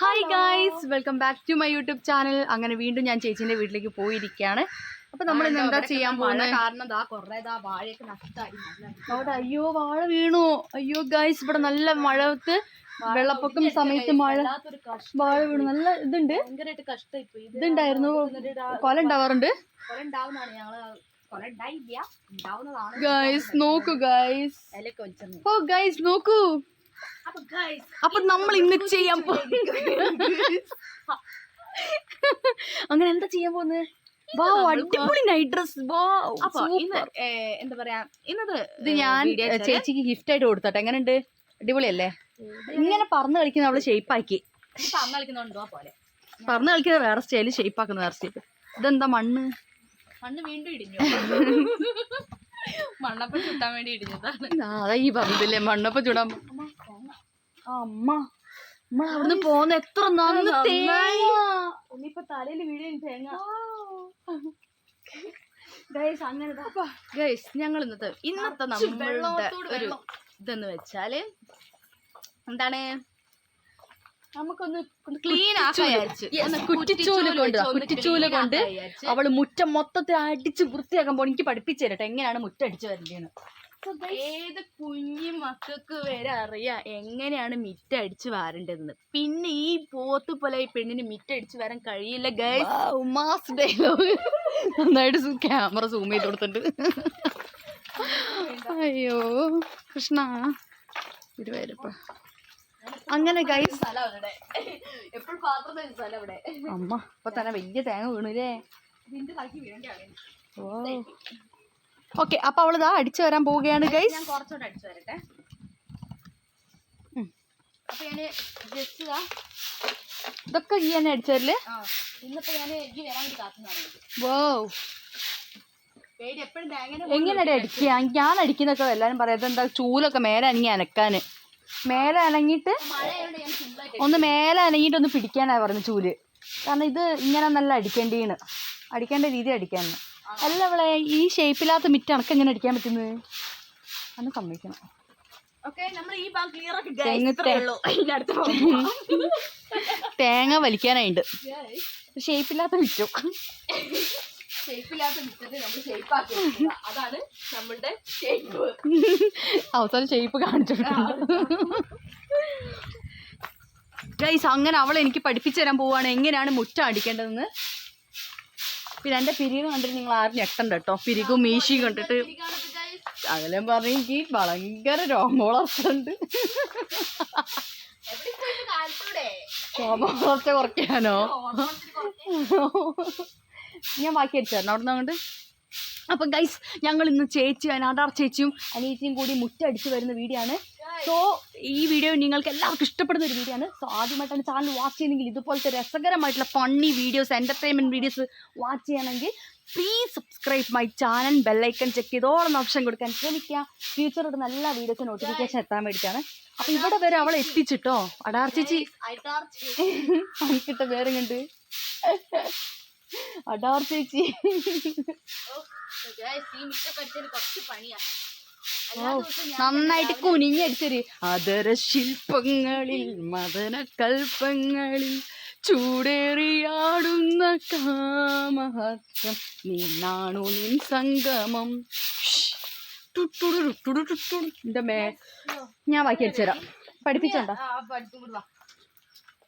Hi guys welcome back to my YouTube channel അങ്ങനെ വീണ്ടും ഞാൻ ചേച്ചിന്റെ വീട്ടിലേക്ക് പോയിരിക്കുകയാണ്. അപ്പൊ നമ്മൾ ഇന്ന് എന്താ ചെയ്യാൻ പോകുന്നത് കാരണം അവിടെ അയ്യോ വാഴ വീണു. അയ്യോ ഗായ്സ് ഇവിടെ നല്ല മഴത്ത് വെള്ളപ്പൊക്കം സമയത്ത് മഴ വാഴ വീണു. നല്ല ഇതുണ്ട്. ഇതുണ്ടായിരുന്നു. കൊല ഉണ്ടാവാറുണ്ട്. ഗായ്സ് നോക്കൂ ഗായ്സ് ഓ ഗായ്സ് നോക്കൂ. അപ്പൊ നമ്മൾ ഇന്ന് ചെയ്യാൻ പോകും അങ്ങനെ എന്താ ചെയ്യാൻ പോകുന്നത്? അടിപൊളി നൈറ്റ് ഡ്രസ് എന്താ പറയാ ഇന്നത് ഇത് ഞാൻ ചേച്ചിക്ക് ഗിഫ്റ്റ് ആയിട്ട് കൊടുത്തോട്ടെ. എങ്ങനെയുണ്ട് അടിപൊളിയല്ലേ? ഇങ്ങനെ പറന്ന് കളിക്കുന്ന അവൾ ഷേപ്പാക്കി പറന്ന് കളിക്കുന്ന വേറെ സ്റ്റൈൽ ഷേപ്പാക്കുന്ന വേറെ സ്റ്റൈൽ ഇതെന്താ മണ്ണ്? മണ്ണ് വീണ്ടും ഇടിഞ്ഞു. മണ്ണപ്പം ചുട്ടാൻ വേണ്ടി ഇടിഞ്ഞതാണ്. അതാ ഈ പറഞ്ഞില്ലേ മണ്ണപ്പം ചൂടാൻ പോ- അമ്മ. അമ്മ അവിടുന്ന് പോന്ന എത്ര നന്ന് തേങ്ങ. ഇനിയിപ്പൊ തലയിൽ വീഴും തേങ്ങ. ഗൈസ് അങ്ങനെ ഗൈസ് ഞങ്ങൾ ഇന്നത്തെ ഇന്നത്തെ നമ്മളുടെ ഒരു. ഇതെന്ന് വെച്ചാൽ എന്താണ്? നമുക്കൊന്ന് ക്ലീൻ കുറ്റിച്ചൂൽ. കൊണ്ട് കുറ്റിച്ചൂൽ കൊണ്ട് അവൾ മുറ്റം മൊത്തത്തിൽ അടിച്ച് വൃത്തിയാക്കാൻ പോയി എനിക്ക് പഠിപ്പിച്ചു തരട്ടെ. എങ്ങനെയാണ് മുറ്റം അടിച്ചു വരേണ്ടതെന്ന്. ഏത് കുഞ്ഞു മക്കൾക്ക് വരെ അറിയാം എങ്ങനെയാണ് മിറ്റ അടിച്ച് വാരേണ്ടതെന്ന്. പിന്നെ ഈ പോത്ത് പോലെ ഈ പെണ്ണിന് മിറ്റ അടിച്ച് വരാൻ കഴിയില്ല ഗൈസ് മാസ് ഡയലോഗ് നന്നായിട്ട് ക്യാമറ സൂം ചെയ്ത് കൊടുത്തിട്ടുണ്ട്. അയ്യോ കൃഷ്ണ. ഇരുവരപ്പ അങ്ങനെ ഗൈസ് അവിടെ. എപ്പോഴും പാത്രം തരുന്ന സ്ഥലം അവിടെ. അമ്മ ഇപ്പൊ തന്നെ വലിയ തേങ്ങ വീണു അല്ലേ? തലക്ക് ഓക്കെ അപ്പൊ ഇതാ അടിച്ചു വരാൻ പോവുകയാണ് ഗൈസ് ഞാൻ അടിച്ചു വരട്ടെ. അപ്പോൾ ഞാൻ ഞാൻ ജസ്റ്റ് ഇതാ ഇതൊക്കെ ഈ തന്നെ അടിച്ചു തരൽ ആ ഇന്നിപ്പോ ഞാൻ എനിക്ക് വരാൻ വോ എങ്ങനെയാടി അടിക്കുക? ഞാൻ അടിക്കുന്നൊക്കെ എല്ലാരും പറയാം. എന്താ ചൂലൊക്കെ മേലെ അനങ്ങി അനക്കാന്. മേലെ അനങ്ങിയിട്ട് ഞാൻ സിമ്പിളായിട്ട് ഒന്ന് മേലെ അനങ്ങിയിട്ട് ഒന്ന് പിടിക്കാനാ പറഞ്ഞു ചൂൽ. കാരണം ഇത് ഇങ്ങനെ നല്ല അടിക്കേണ്ടീന്ന്. അടിക്കേണ്ട രീതി അടിക്കാന്ന്. അല്ല അവളെ ഈ ഷേപ്പില്ലാത്ത മിറ്റ് അണക്ക് എങ്ങനെ അടിക്കാൻ പറ്റുന്നത്? അന്ന് സമ്മതിക്കണം. തെങ്ങ് വലിക്കാനായിണ്ട്. ഷേപ്പില്ലാത്ത മിറ്റും. അവസാനം ഷേപ്പ് കാണിച്ചു ഗൈസ് അങ്ങനെ അവൾ എനിക്ക് പഠിപ്പിച്ചു തരാൻ പോവാണ്. എങ്ങനെയാണ് മുറ്റം അടിക്കേണ്ടതെന്ന് പിന്നെ എന്റെ പിരിവ് കണ്ടിട്ട് നിങ്ങൾ ആരും ഞെട്ടണ്ട കേട്ടോ. പിരികും മീശിയും കണ്ടിട്ട് അതെല്ലാം പറഞ്ഞെങ്കിൽ ഭയങ്കര രോമോളർച്ചുണ്ട് രോമവളർച്ച കുറയ്ക്കാനോ? ഞാൻ ബാക്കി അടിച്ചു തരണം. അവിടെ നിന്ന് അപ്പം ഗൈസ് ഞങ്ങൾ ഇന്ന് ചേച്ചി അനാടാർ ചേച്ചിയും അനിയത്തിയും കൂടി മുറ്റടിച്ച് വരുന്ന വീഡിയോ ആണ്. സോ ഈ വീഡിയോ നിങ്ങൾക്ക് എല്ലാവർക്കും ഇഷ്ടപ്പെടുന്ന ഒരു വീഡിയോ ആണ്. സോ ആദ്യമായിട്ടാണ് ചാനൽ വാച്ച് ചെയ്യുന്നെങ്കിൽ ഇതുപോലത്തെ രസകരമായിട്ടുള്ള funny videos entertainment videos watch ചെയ്യണമെങ്കിൽ please subscribe my channel bell icon check ചെയ്തോളം option കൊടുക്കാൻ ശ്രമിക്കുക. ഫ്യൂച്ചറോട് നല്ല വീഡിയോസ് നോട്ടിഫിക്കേഷൻ എത്താൻ വേണ്ടിയിട്ടാണ്. അപ്പം ഇവിടെ വരെ അവളെ എത്തിച്ചിട്ടോ? അടാർ ചേച്ചി എനിക്കിട്ട പേരും കണ്ട് അടാർ ചേച്ചി കുറച്ച് പണിയാ. ഓ, നന്നായിട്ട് കുനിഞ്ഞടിച്ചൊരു അതര ശില്പങ്ങളിൽ മദന കൽപ്പങ്ങളിൽ ചൂടേറിയാടുന്ന കാമഹർഷം നിന്നാണു നിൻ സംഗമം. എന്റെ മേ ഞാൻ ബാക്കി അടിച്ചുതരാം പഠിപ്പിച്ചോണ്ടോ?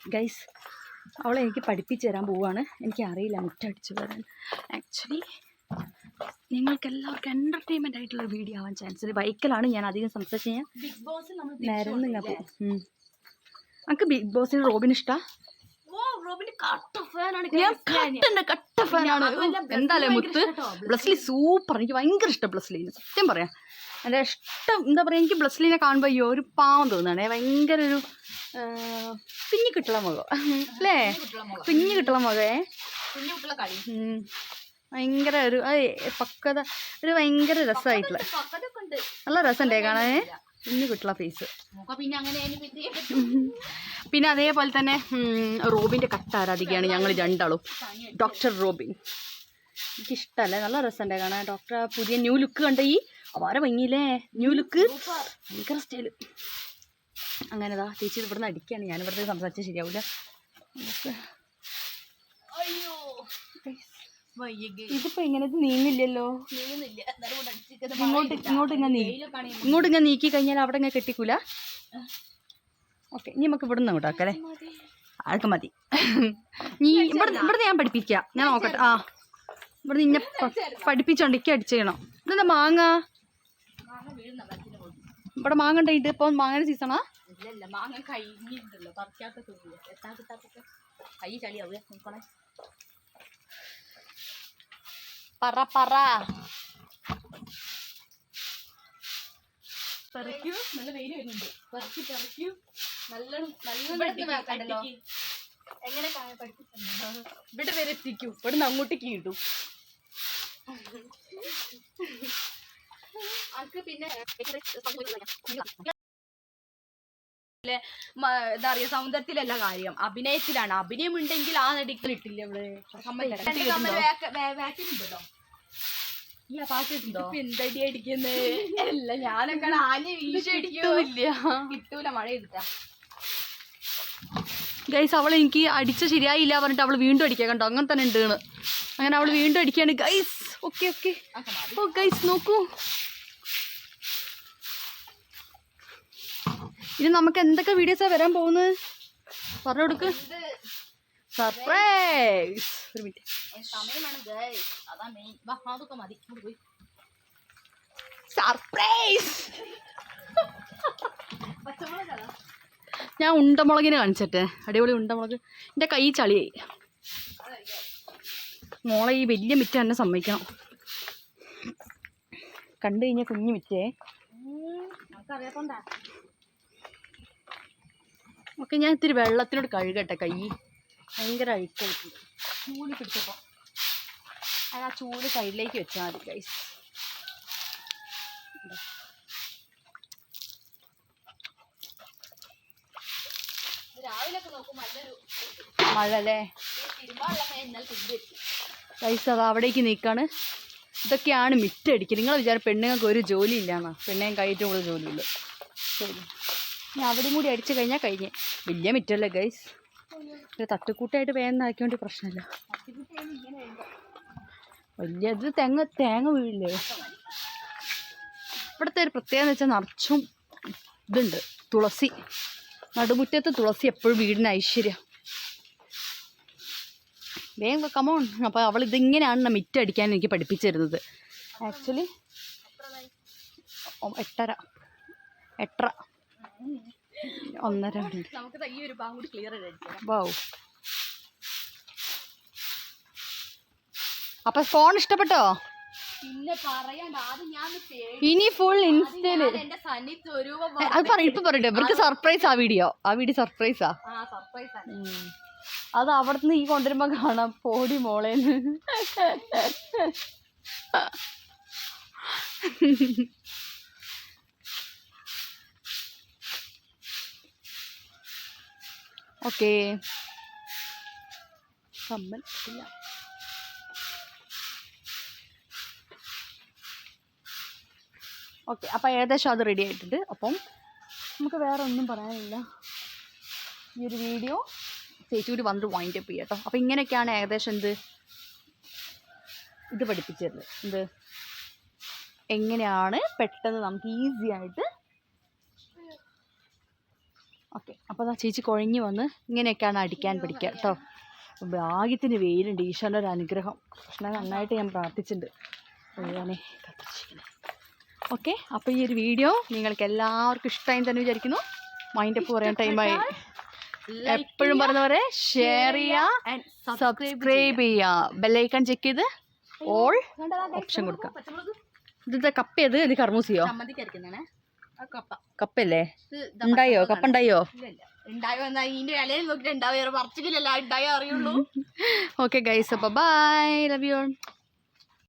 ഗൈസ് അവളെ എനിക്ക് പഠിപ്പിച്ചു തരാൻ പോവാണ്. എനിക്ക് അറിയില്ല മുറ്റടിച്ചു വരാൻ. ആക്ച്വലി നിങ്ങൾക്ക് എല്ലാവർക്കും എന്റർടൈൻമെന്റ് ആയിട്ടുള്ള വീഡിയോ ആവാൻ ചാൻസ് ഉണ്ട് ബൈക്കിലാണ് ഞാൻ അധികം സംസാരിച്ച് ഞാൻ ബിഗ് ബോസിൽ നമ്മൾ നേരം നമുക്ക് ബിഗ് ബോസിന് റോബിൻ ഇഷ്ടാ? ഓ റോബിന്റെ കട്ട ഫാനാണ് ഞാൻ കട്ടന്റെ കട്ട ഫാനാണ് എന്തായാലും മുത്ത് ബ്ലസ്ലി സൂപ്പർ എനിക്ക് ഭയങ്കര ഇഷ്ടം ബ്ലസ്ലീനെ സത്യം പറയാം. എന്റെ ഇഷ്ടം എന്താ പറയുക എനിക്ക് ബ്ലസ്ലീനെ കാണുമ്പോൾ അയ്യോ ഒരു പാവം തോന്നുകയാണ് ഭയങ്കര ഒരു കുഞ്ഞു കിട്ടുള്ള മുഖം. അല്ലേ? കുഞ്ഞു കിട്ടുള്ള മുഖേ. ഭയങ്കര ഒരു പക്വത ഒരു ഭയങ്കര രസമായിട്ടുള്ള നല്ല രസമുണ്ടേ കാണാനേ കുഞ്ഞു കിട്ടുള്ള ഫേസ് പിന്നെ അങ്ങനെ അതേപോലെ തന്നെ റോബിന്റെ റോബിന്റെ കട്ട ആരാധികയാണ് ഞങ്ങൾ രണ്ടാളും. Doctor Robin. എനിക്കിഷ്ടമല്ലേ നല്ല രസമുണ്ടേ കാണാൻ. ഡോക്ടർ പുതിയ ന്യൂ ലുക്ക് കണ്ട ഈ വളരെ ഭംഗിയില്ലേ? ന്യൂ ലുക്ക് ഭയങ്കര സ്റ്റൈൽ അങ്ങനെതാ ചേച്ചി ഇവിടുന്ന് അടിക്കുകയാണ് ഞാൻ ഇവിടുന്ന് സംസാരിച്ചാൽ ശരിയാവില്ല ഇതിപ്പോ ഇങ്ങനെ നീങ്ങില്ലല്ലോ. ഇങ്ങോട്ട്. ഇങ്ങോട്ട് ഇങ്ങനെ ഇങ്ങോട്ട് ഇങ്ങനെ നീക്കി കഴിഞ്ഞാൽ അവിടെ ഇങ്ങനെ കെട്ടിക്കൂല. ഓക്കെ ഇനി നമുക്ക് ഇവിടുന്ന് മതി. ആൾക്ക് മതി. നീ ഇവിടെ ഇവിടെ ഞാൻ പഠിപ്പിക്കാം. ഞാൻ നോക്കട്ടെ. ആ. ഇവിടെ നിന്നെ പഠിപ്പിച്ചോണ്ടിക്ക് അടിച്ചേക്കണം. ഇതെന്താ മാങ്ങ? മാങ്ങ വീഴുന്ന മരത്തിന് പോയി. ഇവിടെ മാങ്ങ ഉണ്ടായിട്ട് ഇപ്പൊ മാങ്ങയുടെ സീസണാ മാങ്ങ കഴിഞ്ഞിട്ടുണ്ടല്ലോ പറിക്കാത്ത കൈ ചളിയാവുക നോക്കണേ. പറ പറ പെറക്കൂ നല്ല വെയിൽ വരുന്നുണ്ട് പെറക്കി പെറക്കൂ നല്ലോണം നല്ലോണം കണ്ടല്ലോ. എങ്ങനെ ഇവിടെ വരെ എത്തിക്കൂ ഇവിടുന്ന് അങ്ങോട്ടേക്ക് കിട്ടും പിന്നെ മ- എന്താ പറയാ സൗന്ദര്യത്തിലല്ല കാര്യം. അഭിനയത്തിലാണ്. അഭിനയം ഉണ്ടെങ്കിൽ ആ നടിക്ക് കിട്ടില്ല ഈ എന്തടി അല്ല ഞാനൊക്കെ ആഞ്ഞ് വീശി അടിക്കില്ല കിട്ടൂല്ല കിട്ടൂല മഴ ചെയ്തിട്ടാ ഗൈസ് അവൾ എനിക്ക് അടിച്ച ശരിയായില്ല പറഞ്ഞിട്ട് അവൾ വീണ്ടും അടിക്കുക കണ്ടോ? അങ്ങനെ തന്നെ ഉണ്ട് അങ്ങനെ അവൾ വീണ്ടും അടിക്കാണ്. Guys okay okay. ഓ ഗൈസ് നോക്കൂ. ഇനി നമുക്ക് എന്തൊക്കെ വീഡിയോസാ വരാൻ പോകുന്നത്? പറഞ്ഞു കൊടുക്ക്. സർപ്രൈസ് ഒരു മിനിറ്റ് സർപ്രൈസ് ഞാൻ ഉണ്ടമുളകിനെ കാണിച്ചട്ടെ. അടിപൊളി ഉണ്ടമുളക്. എന്റെ കൈ ചളിയായി മോളെ ഈ വലിയ മിറ്റ തന്നെ സമ്മതിക്കണം. കണ്ടു കഴിഞ്ഞാൽ കുഞ്ഞു മിറ്റേ. നമുക്കറിയാത്തോണ്ടാ. ഓക്കെ ഞാൻ ഇത്തിരി വെള്ളത്തിനോട് കഴുകട്ടെ കൈ. ഭയങ്കര അഴുക്കായിട്ടുണ്ട് ചൂട് പിടിച്ചപ്പോൾ അത് ആ ചൂട് സൈഡിലേക്ക് വെച്ചാൽ മതി ഗൈസ് മഴല്ലേ പൈസ മഴ അല്ലേ? ഗൈസ് അത് അവിടേക്ക് നീക്കാണ്. ഇതൊക്കെയാണ് മിറ്റടിക്കുക നിങ്ങൾ വിചാരം പെണ്ണുങ്ങൾക്ക് ഒരു ജോലി ഇല്ലാന്നാ പെണ്ണേം കൈയിട്ട് കൂടുതൽ ജോലിയുള്ളൂ ശരി. ഇനി അവിടെയും കൂടി അടിച്ചു കഴിഞ്ഞാൽ കഴിഞ്ഞ്. വലിയ മിറ്റല്ലേ ഗൈസ് ഇത് തട്ടുക്കൂട്ടായിട്ട് വേഗം പ്രശ്നമില്ല. വലിയ ഇത് തേങ്ങ തേങ്ങ വീഴില്ലേ? ഇവിടുത്തെ ഒരു പ്രത്യേകത വെച്ചാൽ നിറച്ചും ഇതുണ്ട്. തുളസി. നടുമുറ്റത്ത് തുളസി എപ്പോഴും വീടിന് ഐശ്വര്യം. വേഗം കമോൺ അപ്പോൾ അവൾ ഇതിങ്ങനെയാണ് മിറ്റടിക്കാൻ എനിക്ക് പഠിപ്പിച്ചിരുന്നത്. ആക്ച്വലി എട്ടര. എട്ടര. ഒന്നര നമുക്ക് ഈ ഒരു ഭാഗം കൂടി ക്ലിയർ വൗ. അപ്പൊ ഫോൺ ഇഷ്ടപ്പെട്ടോ? പിന്നെ പറയണ്ട ആദ്യം ഞാൻ ഇനി ഫുൾ ഇൻസ്റ്റയിൽ എന്റെ സന്നി സ്വരൂപം അത് പറ ഇപ്പൊ പറയട്ടെ ഇവർക്ക് സർപ്രൈസ് ആ വീഡിയോ ആ വീഡിയോ സർപ്രൈസാ ആ. സർപ്രൈസ് അത് അവിടുന്ന് ഈ കൊണ്ടുവരുമ്പോ കാണാം. പോടി മോളേന്ന് ഓക്കെ. കമ്മൽ ഇല്ല. ഓക്കെ അപ്പം ഏകദേശം അത് റെഡി ആയിട്ടുണ്ട്. അപ്പം നമുക്ക് വേറെ ഒന്നും പറയാനില്ല. ഈ ഒരു വീഡിയോ ചേച്ചി കൂടി വന്നിട്ട് വൈൻഡ് അപ്പ് ചെയ്യാം കേട്ടോ അപ്പം ഇങ്ങനെയൊക്കെയാണ് ഏകദേശം എന്ത്? ഇത് പഠിപ്പിച്ചത്. എന്ത്? എങ്ങനെയാണ് പെട്ടെന്ന് നമുക്ക് ഈസി ആയിട്ട് ഓക്കെ. അപ്പോൾ അതാ ചേച്ചി കുഴഞ്ഞു വന്ന് ഇങ്ങനെയൊക്കെയാണ് അടിക്കാൻ പിടിക്കുക കേട്ടോ. ഭാഗ്യത്തിന് വെയിലുണ്ട്. ഈശ്വരന്റെ ഒരു അനുഗ്രഹം. കൃഷ്ണൻ നന്നായിട്ട് ഞാൻ പ്രാർത്ഥിച്ചിട്ടുണ്ട്. കത്തിച്ചിരിക്കണേ ഓക്കെ. അപ്പോൾ ഈ ഒരു വീഡിയോ നിങ്ങൾക്ക് എല്ലാവർക്കും ഇഷ്ടമായി തന്നെ വിചാരിക്കുന്നു. മൈൻഡ് അപ്പ് പറയാൻ ടൈമായി എപ്പോഴും പറഞ്ഞ പോലെ ഷെയർ ചെയ്യുക സബ്സ്ക്രൈബ് ചെയ്യുക. ബെല്ലൈക്കൺ ചെക്ക് ചെയ്ത് ഓൾ ഓപ്ഷൻ കൊടുക്കുക. ഇതിന്റെ കപ്പ് ചെയ്ത് ഇത് കർമൂസിയോ? കപ്പല്ലേ? ഉണ്ടായോ? കപ്പുണ്ടായോ? കപ്പ ഉണ്ടായോ ഓക്കെ ഗൈസ് അപ്പൊ ബൈ ലവ് യു